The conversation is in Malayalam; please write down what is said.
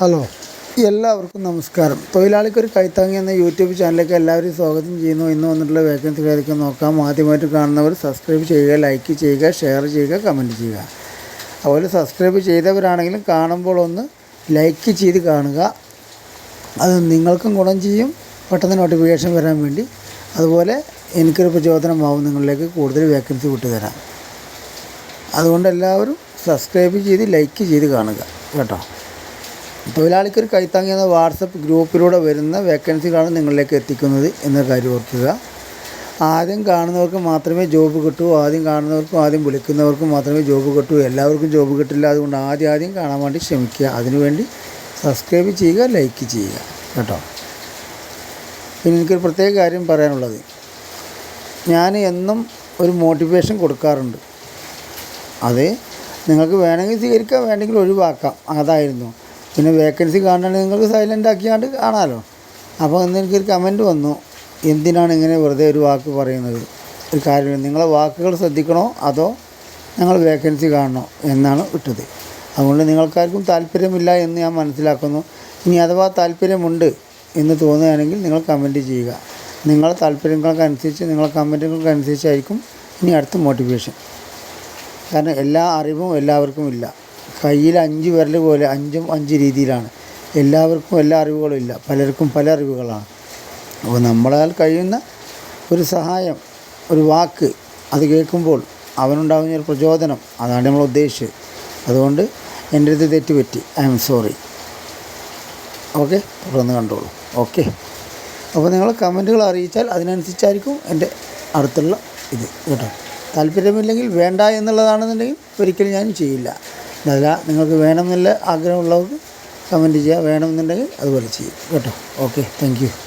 ഹലോ. എല്ലാവർക്കും നമസ്കാരം. തൊഴിലാളിക്കൊരു കൈത്താങ്ങി എന്ന യൂട്യൂബ് ചാനലിലേക്ക് എല്ലാവരും സ്വാഗതം ചെയ്യുന്നു. ഇന്ന് വന്നിട്ടുള്ള വേക്കൻസി ഏതൊക്കെ നോക്കാം. ആദ്യമായിട്ട് കാണുന്നവർ സബ്സ്ക്രൈബ് ചെയ്യുക ലൈക്ക് ചെയ്യുക ഷെയർ ചെയ്യുക കമന്റ് ചെയ്യുക. അതുപോലെ സബ്സ്ക്രൈബ് ചെയ്തവരാണെങ്കിലും കാണുമ്പോൾ ഒന്ന് ലൈക്ക് ചെയ്ത് കാണുക. അത് നിങ്ങൾക്കും ഗുണം ചെയ്യും. പെട്ടെന്ന് നോട്ടിഫിക്കേഷൻ വരാൻ വേണ്ടി. അതുപോലെ എനിക്കൊരു പ്രചോദനമാവും നിങ്ങളിലേക്ക് കൂടുതൽ വേക്കൻസി വിട്ടുതരാം അതുകൊണ്ട് എല്ലാവരും സബ്സ്ക്രൈബ് ചെയ്ത് ലൈക്ക് ചെയ്ത് കാണുക. കേട്ടോ? തൊഴിലാളിക്കൊരു കൈത്താങ്ങി എന്ന വാട്സപ്പ് ഗ്രൂപ്പിലൂടെ വരുന്ന വേക്കൻസികളാണ് നിങ്ങളിലേക്ക് എത്തിക്കുന്നത് എന്ന കാര്യം ഓർക്കുക. ആദ്യം കാണുന്നവർക്ക് മാത്രമേ ജോബ് കിട്ടൂ ആദ്യം കാണുന്നവർക്കും ആദ്യം വിളിക്കുന്നവർക്കും മാത്രമേ ജോബ് കിട്ടൂ. എല്ലാവർക്കും ജോബ് കിട്ടില്ല അതുകൊണ്ട് ആദ്യം ആദ്യം കാണാൻ വേണ്ടി ശ്രമിക്കുക. അതിനുവേണ്ടി സബ്സ്ക്രൈബ് ചെയ്യുക ലൈക്ക് ചെയ്യുക. കേട്ടോ? പിന്നെ എനിക്കൊരു പ്രത്യേക കാര്യം പറയാനുള്ളത്. ഞാൻ എന്നും ഒരു മോട്ടിവേഷൻ കൊടുക്കാറുണ്ട്. അത് നിങ്ങൾക്ക് വേണമെങ്കിൽ സ്വീകരിക്കാം വേണമെങ്കിൽ ഒഴിവാക്കാം. അതായിരുന്നു. പിന്നെ വേക്കൻസി കാണണമെങ്കിൽ നിങ്ങൾക്ക് സൈലന്റ് ആക്കിയാണ്ട് കാണാമല്ലോ അപ്പോൾ ഇന്ന് എനിക്കൊരു കമന്റ് വന്നു. എന്തിനാണ് ഇങ്ങനെ വെറുതെ ഒരു വാക്ക് പറയുന്നത്? ഒരു കാര്യമില്ല. നിങ്ങളെ വാക്കുകൾ ശ്രദ്ധിക്കണോ? അതോ ഞങ്ങൾ വേക്കൻസി കാണണോ? എന്നാണ് വിട്ടത്. അതുകൊണ്ട് നിങ്ങൾക്കാർക്കും താല്പര്യമില്ല എന്ന് ഞാൻ മനസ്സിലാക്കുന്നു. ഇനി അഥവാ താല്പര്യമുണ്ട് എന്ന് തോന്നുകയാണെങ്കിൽ നിങ്ങൾ കമന്റ് ചെയ്യുക. നിങ്ങളുടെ താല്പര്യങ്ങൾക്കനുസരിച്ച് നിങ്ങളുടെ കമന്റുകൾക്കനുസരിച്ചായിരിക്കും ഇനി അടുത്ത മോട്ടിവേഷൻ കാരണം എല്ലാ അറിവും എല്ലാവർക്കും ഇല്ല. കയ്യിൽ അഞ്ച് വിരൽ പോലെ അഞ്ചും അഞ്ച് രീതിയിലാണ്. എല്ലാവർക്കും എല്ലാ അറിവുകളും ഇല്ല. പലർക്കും പല അറിവുകളാണ്. അപ്പോൾ നമ്മളാൽ കഴിയുന്ന ഒരു സഹായം ഒരു വാക്ക് അത് കേൾക്കുമ്പോൾ അവനുണ്ടാകുന്ന ഒരു പ്രചോദനം അതാണ് നമ്മൾ ഉദ്ദേശിച്ചത്. അതുകൊണ്ട് എന്റെ അടുത്ത് തെറ്റുപറ്റി. I'm sorry. ഓക്കെ? തുടർന്ന് കണ്ടോളൂ. ഓക്കെ? അപ്പോൾ നിങ്ങൾ കമന്റുകൾ അറിയിച്ചാൽ അതിനനുസരിച്ചായിരിക്കും എന്റെ അടുത്തുള്ള ഇത് കേട്ടോ. താല്പര്യമില്ലെങ്കിൽ വേണ്ട എന്നുള്ളതാണെന്നുണ്ടെങ്കിൽ ഒരിക്കലും ഞാൻ ചെയ്യില്ല. അതല്ല നിങ്ങൾക്ക് വേണമെന്നുള്ള ആഗ്രഹമുള്ളവർക്ക് കമന്റ് ചെയ്യുക. വേണമെന്നുണ്ടെങ്കിൽ അതുപോലെ ചെയ്യും. കേട്ടോ? Okay thank